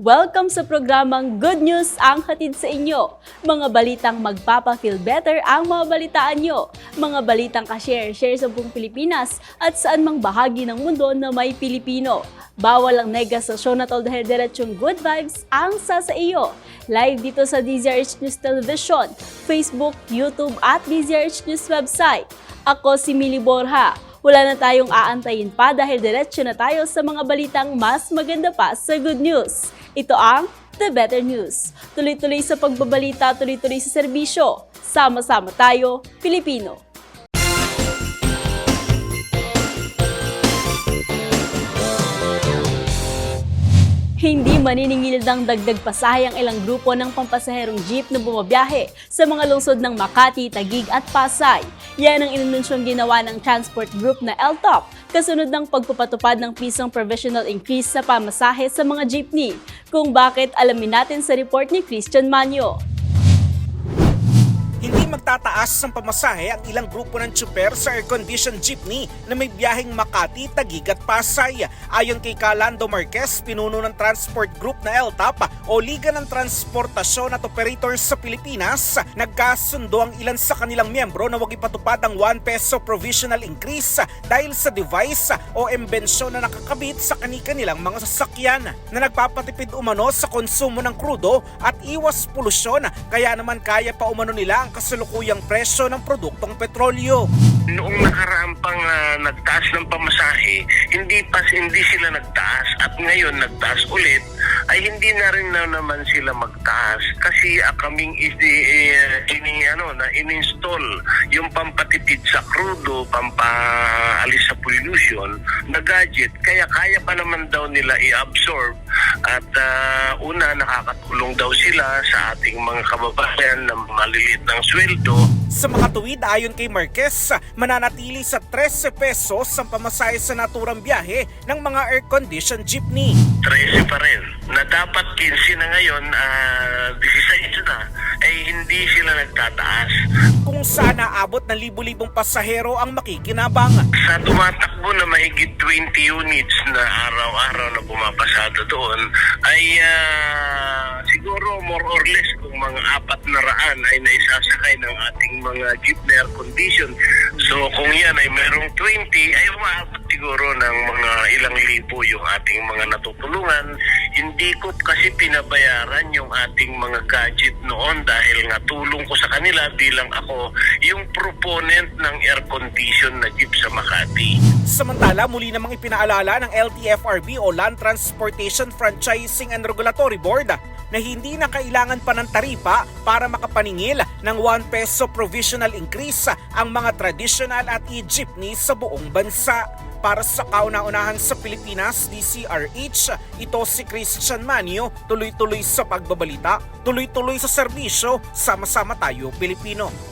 Welcome sa programang Good News ang hatid sa inyo. Mga balitang magpapa-feel better ang mga balitaan nyo. Mga balitang ka-share-share sa buong Pilipinas at saan mang bahagi ng mundo na may Pilipino. Bawal ang nega sa show na to dahil diretsyong good vibes ang sa sa iyo. Live dito sa DZRH News Television, Facebook, YouTube at DZRH News website. Ako si Mili Borja. Wala na tayong aantayin pa dahil diretsyo na tayo sa mga balitang mas maganda pa sa good news. Ito ang The Better News. Tuloy-tuloy sa pagbabalita, tuloy-tuloy sa serbisyo. Sama-sama tayo, Pilipino. Hindi maniningil ng dagdag pasahe ang ilang grupo ng pampasaherong jeep na bumabiyahe sa mga lungsod ng Makati, Tagig at Pasay. Yan ang inanunsyong ginawa ng transport group na LTOP kasunod ng pagpapatupad ng pisong provisional increase sa pamasahe sa mga jeepney. Kung bakit alamin natin sa report ni Christian Manyo. Hindi magtataas ng pamasahe ang ilang grupo ng tsuper sa air-conditioned jeepney na may biyaheng Makati, Tagig at Pasay. Ayon kay Calando Marquez, pinuno ng transport group na LTAP o Liga ng Transportasyon at Operators sa Pilipinas, nagkasundo ang ilan sa kanilang miyembro na wag ipatupad ang 1 peso provisional increase dahil sa device o embensyon na nakakabit sa kani-kanilang mga sasakyan na nagpapatipid umano sa konsumo ng krudo at iwas polusyon kaya naman kaya pa umano nila ang kasalukuyang presyo ng produktong petrolyo. Noong nakaraan pang ah, nagtaas ng pamasahe, hindi pa hindi sila nagtaas at ngayon nagtaas ulit ay hindi na rin na naman sila magtaas kasi uh, kaming is eh, ini ano na in-install yung pampatipid sa krudo, pampaalis sa pollution na gadget. Kaya kaya pa naman daw nila i-absorb at ah, una nakakatulong daw sila sa ating mga kababayan na maliliit ng sweldo Sa mga tuwid ayon kay Marquez, mananatili sa 13 pesos ang pamasahe sa naturang biyahe ng mga air-conditioned jeepney. 13 pa rin. Na dapat 15 na ngayon, ah 16 na, ay hindi sila nagtataas. Kung saan naabot ng libu-libong pasahero ang makikinabang. Sa tumatakbo na mahigit 20 units na araw-araw na pumapasada doon, ay ah, siguro more or less kung mga apat na raan ay naisasakay ng ating mga jeep air condition. So kung yan ay merong 20, ay umaabot siguro ng mga ilang libo yung ating mga natutulungan. Hindi ko kasi pinabayaran yung ating mga gadget noon dahil nga tulong ko sa kanila bilang ako yung proponent ng air condition na jeep sa Makati. Samantala, muli namang ipinaalala ng LTFRB o Land Transportation Franchising and Regulatory Board na hindi na kailangan pa ng taripa para makapaningil ng 1 peso provisional increase ang mga traditional at e-jeepney sa buong bansa. Para sa kauna-unahan sa Pilipinas, DCRH, ito si Christian Manio, tuloy-tuloy sa pagbabalita, tuloy-tuloy sa serbisyo, sama-sama tayo Pilipino.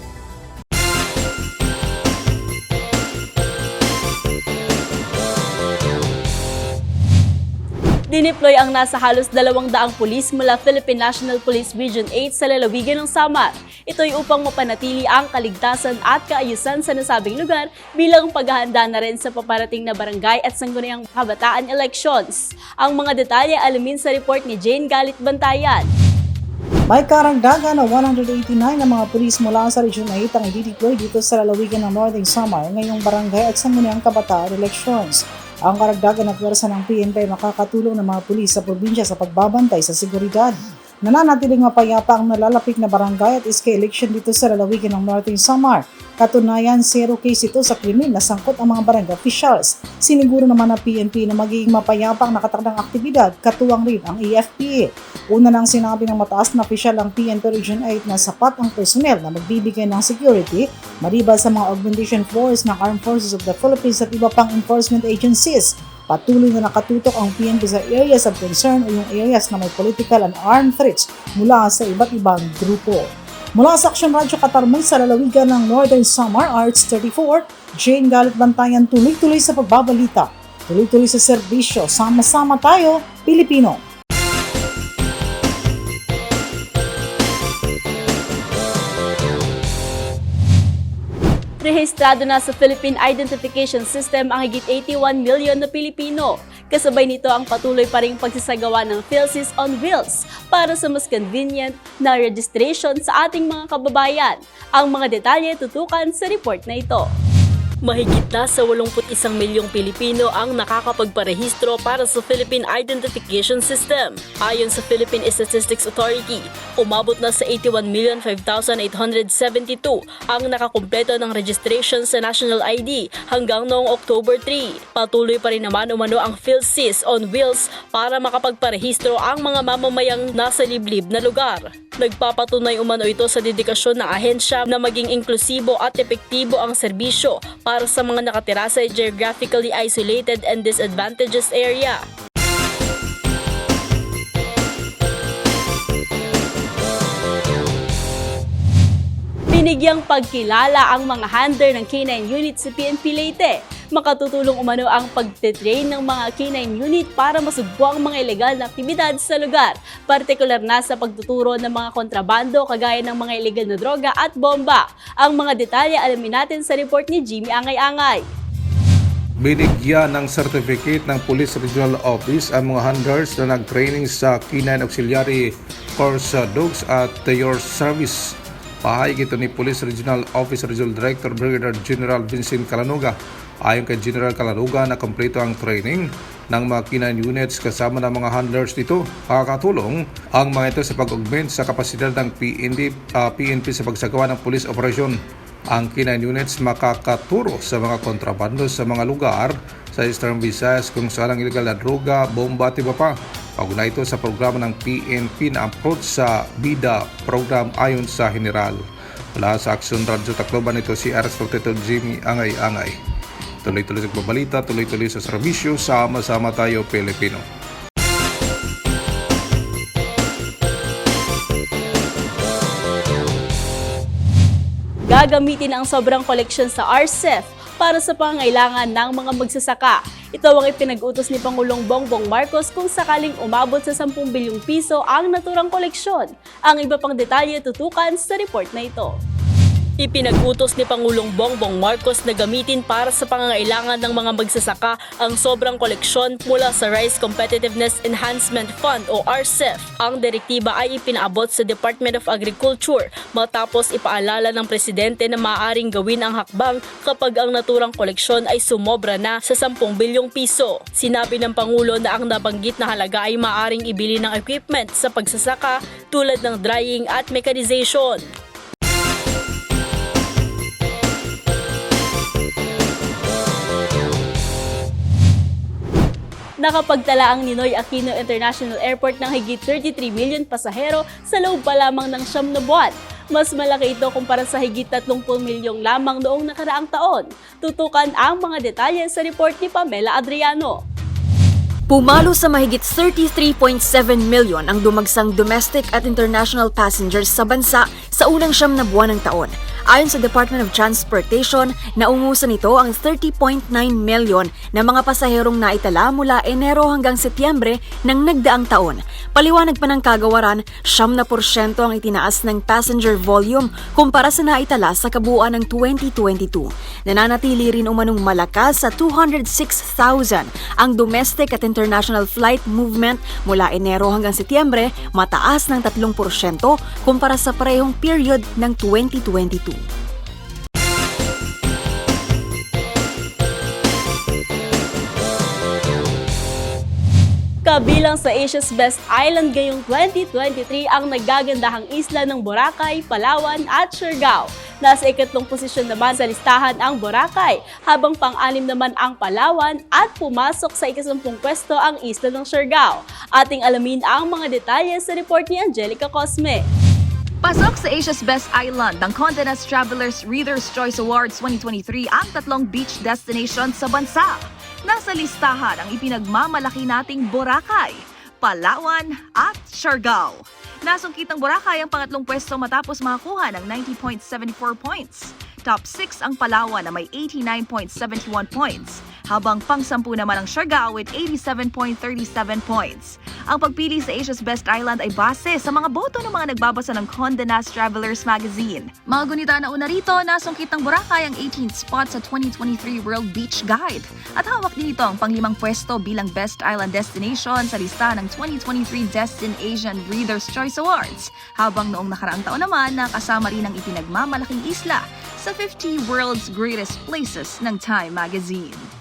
Dineploy ang nasa halos dalawang daang pulis mula Philippine National Police Region 8 sa lalawigan ng Samar. Ito'y upang mapanatili ang kaligtasan at kaayusan sa nasabing lugar bilang paghahanda na rin sa paparating na barangay at sangguniang kabataan elections. Ang mga detalye alamin sa report ni Jane Galit Bantayan. May karagdagan na 189 na mga pulis mula sa Region 8 ang i-deploy dito sa lalawigan ng Northern Samar ngayong barangay at sangguniang kabataan elections. Ang karagdagan na pwersa ng PNP ay makakatulong ng mga pulis sa probinsya sa pagbabantay sa seguridad. Nananatiling mapayapa ang nalalapit na barangay at iska election dito sa lalawigan ng Northern Samar Katunayan, zero case ito sa krimen na sangkot ang mga barangay officials. Siniguro naman ng PNP na magiging mapayapang nakatakdang aktibidad, katuwang rin ang AFP. Una nang sinabi ng mataas na opisyal ng PNP Region 8 na sapat ang personnel na magbibigay ng security maliban sa mga augmentation force ng Armed Forces of the Philippines at iba pang enforcement agencies. Patuloy na nakatutok ang PNP sa areas of concern o yung areas na may political and armed threats mula sa iba't ibang grupo. Mula sa Action Radio Katarmay sa lalawigan ng Northern Samar Arts 34, Jane Galit Bantayan tuloy-tuloy sa pagbabalita. Tuloy-tuloy sa serbisyo. Sama-sama tayo, Pilipino. Rehistrado na sa Philippine Identification System ang higit 81 milyon na Pilipino. Kasabay nito ang patuloy pa ring pagsasagawa ng PhilSys on Wheels para sa mas convenient na registration sa ating mga kababayan. Ang mga detalye tutukan sa report na ito. Mahigit na sa 81 milyong Pilipino ang nakakapagparehistro para sa Philippine Identification System. Ayon sa Philippine Statistics Authority, umabot na sa 81,5872 ang nakakumpleto ng registration sa National ID hanggang noong October 3. Patuloy pa rin naman umano ang PhilSys on Wheels para makapagparehistro ang mga mamamayang nasa liblib na lugar. Nagpapatunay umano ito sa dedikasyon ng ahensya na maging inklusibo at epektibo ang serbisyo para sa mga nakatira sa geographically isolated and disadvantaged area. Binigyang pagkilala ang mga handler ng K9 unit sa PNP Leyte. Makatutulong umano ang pagtitrain ng mga K9 unit para masugpo ang mga ilegal na aktibidad sa lugar, partikular na sa pagtuturo ng mga kontrabando kagaya ng mga ilegal na droga at bomba. Ang mga detalye alamin natin sa report ni Jimmy Angay-Angay. Binigyan ng certificate ng Police Regional Office ang mga handlers na nag-training sa K9 Auxiliary Course Dogs at Your Service. Pahayag ito ni Police Regional Office Regional Director Brigadier General Vincent Calanuga. Ayon kay General Calanuga na kompleto ang training ng mga K9 units kasama ng mga handlers dito. Makakatulong ang mga ito sa pag-augment sa kapasidad ng PNP, ah, PNP sa pagsagawa ng police operation. Ang K9 units makakaturo sa mga kontrabando sa mga lugar sa Eastern Visayas kung saan ang illegal na droga, bomba at iba pa. Kaugnay ito sa programa ng PNP na approach sa BIDA program ayon sa General. Mula sa Action Radio Tacloban ito si RS Protector Jimmy Angay-Angay. Tuloy-tuloy sa pagbabalita, tuloy-tuloy sa serbisyo, sama-sama tayo Pilipino. Gagamitin ang sobrang koleksyon sa RCEF para sa pangailangan ng mga magsasaka. Ito ang ipinag-utos ni Pangulong Bongbong Marcos kung sakaling umabot sa 10 bilyong piso ang naturang koleksyon. Ang iba pang detalye tutukan sa report na ito. Ipinag-utos ni Pangulong Bongbong Marcos na gamitin para sa pangangailangan ng mga magsasaka ang sobrang koleksyon mula sa Rice Competitiveness Enhancement Fund o RCEF. Ang direktiba ay ipinaabot sa Department of Agriculture matapos ipaalala ng presidente na maaaring gawin ang hakbang kapag ang naturang koleksyon ay sumobra na sa 10 bilyong piso. Sinabi ng Pangulo na ang nabanggit na halaga ay maaaring ibili ng equipment sa pagsasaka tulad ng drying at mechanization. Nakapagtala ang Ninoy Aquino International Airport ng higit 33 million pasahero sa loob pa lamang ng siyam na buwan. Mas malaki ito kumpara sa higit 30 milyong lamang noong nakaraang taon. Tutukan ang mga detalye sa report ni Pamela Adriano. Pumalo sa mahigit 33.7 million ang dumagsang domestic at international passengers sa bansa sa unang siyam na buwan ng taon. Ayon sa Department of Transportation, naungusan nito ang 30.9 million na mga pasaherong naitala mula Enero hanggang Setyembre ng nagdaang taon. Paliwanag pa ng kagawaran, siyam na porsyento ang itinaas ng passenger volume kumpara sa naitala sa kabuuan ng 2022. Nananatili rin umanong malakas sa 206,000 ang domestic at international flight movement mula Enero hanggang Setyembre, mataas ng 3% kumpara sa parehong period ng 2022. Kabilang sa Asia's Best Island ngayong 2023 ang nagagandahang isla ng Boracay, Palawan at Siargao. Nasa ikatlong posisyon naman sa listahan ang Boracay, habang pang-anim naman ang Palawan at pumasok sa ikasampung pwesto ang isla ng Siargao. Ating alamin ang mga detalye sa report ni Angelica Cosme. Pasok sa Asia's Best Island ng Condé Nast Travelers Reader's Choice Awards 2023 ang tatlong beach destination sa bansa. Nasa listahan ang ipinagmamalaki nating Boracay, Palawan at Siargao. Nasungkit ng Boracay ang pangatlong pwesto matapos makakuha ng 90.74 points. Top 6 ang Palawan na may 89.71 points, habang pang-sampu naman ang Siargao with 87.37 points. Ang pagpili sa Asia's Best Island ay base sa mga boto ng mga nagbabasa ng Condé Nast Travelers Magazine. Mga gunita na una rito, nasungkit ng Boracay ang 18th spot sa 2023 World Beach Guide. At hawak din ito ang panglimang pwesto bilang Best Island Destination sa lista ng 2023 Destin Asian Reader's Choice Awards. Habang noong nakaraang taon naman, nakasama rin ang ipinagmamalaking isla sa 50 World's Greatest Places ng Time Magazine.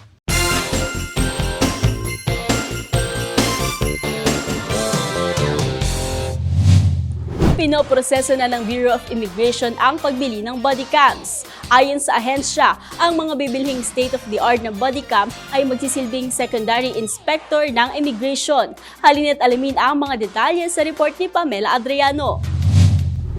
Pinoproseso na ng Bureau of Immigration ang pagbili ng body cams. Ayon sa ahensya, ang mga bibilhing state-of-the-art na body cam ay magsisilbing secondary inspector ng immigration. Halina't alamin ang mga detalye sa report ni Pamela Adriano.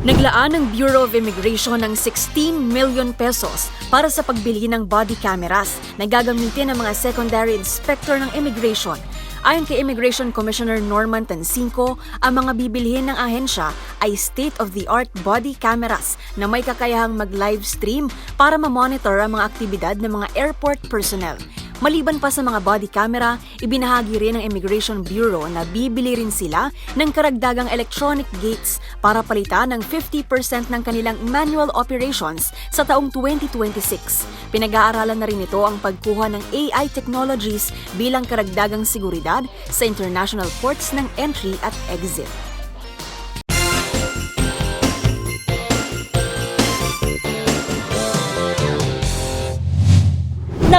Naglaan ng Bureau of Immigration ng 16 million pesos para sa pagbili ng body cameras na gagamitin ng mga secondary inspector ng immigration. Ayon kay Immigration Commissioner Norman Tansinco, ang mga bibilhin ng ahensya ay state-of-the-art body cameras na may kakayahang mag-live stream para ma-monitor ang mga aktibidad ng mga airport personnel. Maliban pa sa mga body camera, ibinahagi rin ng Immigration Bureau na bibili rin sila ng karagdagang electronic gates para palitan ng 50% ng kanilang manual operations sa taong 2026. Pinag-aaralan na rin ito ang pagkuha ng AI technologies bilang karagdagang seguridad sa international ports ng entry at exit.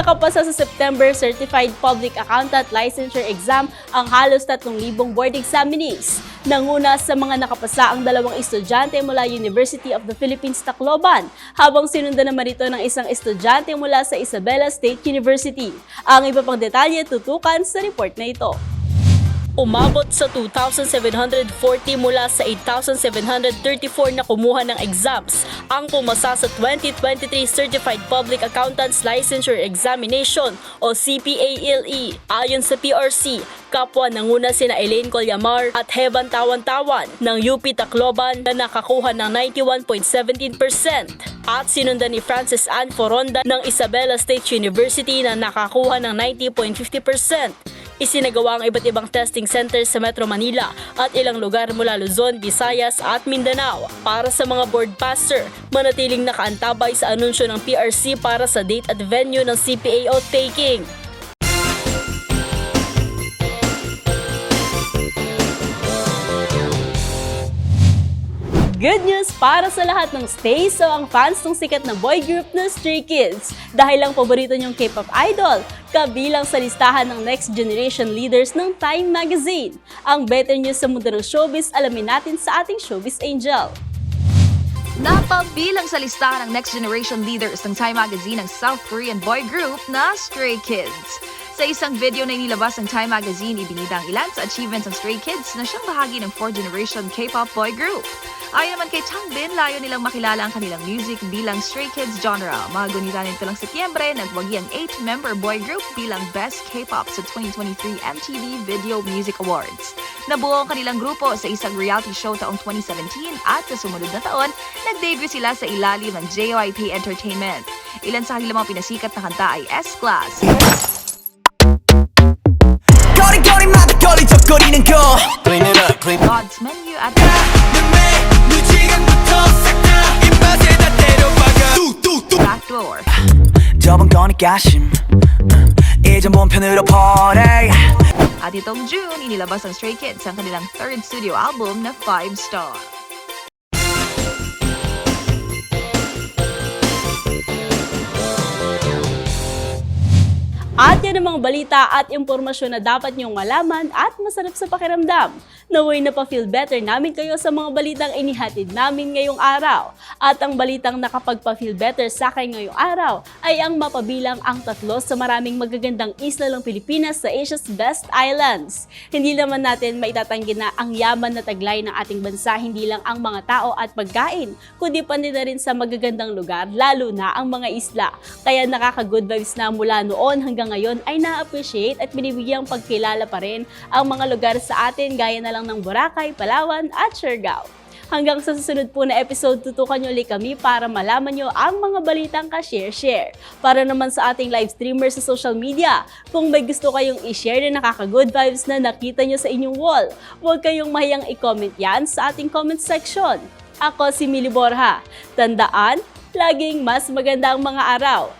Nakapasa sa September Certified Public Accountant Licensure Exam ang halos 3,000 board examinees. Nanguna sa mga nakapasa ang dalawang estudyante mula University of the Philippines Tacloban, habang sinundan naman ito ng isang estudyante mula sa Isabela State University. Ang iba pang detalye tutukan sa report na ito. Umabot sa 2,740 mula sa 8,734 na kumuha ng exams ang pumasa sa 2023 Certified Public Accountants Licensure Examination o CPALE. Ayon sa PRC, kapwa nanguna sina Elaine Colyamar at Heban Tawan-Tawan ng UP Tacloban na nakakuha ng 91.17% at sinundan ni Francis Ann Foronda ng Isabela State University na nakakuha ng 90.50%. Isinagawa ang iba't ibang testing centers sa Metro Manila at ilang lugar mula Luzon, Visayas at Mindanao. Para sa mga board passer, manatiling nakaantabay sa anunsyo ng PRC para sa date at venue ng CPA o taking. Good news para sa lahat ng stay so ang fans ng sikat na boy group na Stray Kids. Dahil ang paborito niyong K-pop idol, kabilang sa listahan ng next generation leaders ng Time Magazine. Ang better news sa mundo ng showbiz, alamin natin sa ating Showbiz Angel. Napabilang sa listahan ng Next Generation Leaders ng Time Magazine ang South Korean boy group na Stray Kids. Sa isang video na inilabas ng Time Magazine, ibinida ang ilan sa achievements ng Stray Kids na siyang bahagi ng 4th generation K-pop boy group. Ayon naman kay Changbin, layo nilang makilala ang kanilang music bilang Stray Kids genre. Mga gunita nito lang Setyembre, nagwagi ang 8-member boy group bilang Best K-pop sa 2023 MTV Video Music Awards. Nabuo ang kanilang grupo sa isang reality show taong 2017 at sa sumunod na taon, nag-debut sila sa ilalim ng JYP Entertainment. Ilan sa kanilang mga pinasikat na kanta ay S-Class, 저번 거니까 심 이젠 본편으로 퍼레 At itong June, inilabas ng Stray Kids ang kanilang third studio album na 5 Star. At yan ang mga balita at impormasyon na dapat niyong malaman at masarap sa pakiramdam. Naway na pa-feel better namin kayo sa mga balitang inihatid namin ngayong araw. At ang balitang nakapagpa-feel better sa akin ngayong araw ay ang mapabilang ang tatlo sa maraming magagandang isla ng Pilipinas sa Asia's Best Islands. Hindi naman natin maitatanggi na ang yaman na taglay ng ating bansa hindi lang ang mga tao at pagkain, kundi pandi na rin sa magagandang lugar, lalo na ang mga isla. Kaya nakaka-good vibes na mula noon hanggang ngayon ay na-appreciate at binibigyang pagkilala pa rin ang mga lugar sa atin gaya na lang ng Boracay, Palawan at Siargao. Hanggang sa susunod po na episode, tutukan nyo ulit kami para malaman nyo ang mga balitang ka-share-share. Para naman sa ating live streamers sa social media, kung may gusto kayong i-share na nakaka-good vibes na nakita nyo sa inyong wall, huwag kayong mahiyang i-comment yan sa ating comment section. Ako si Mili Borja. Tandaan, laging mas maganda ang mga araw.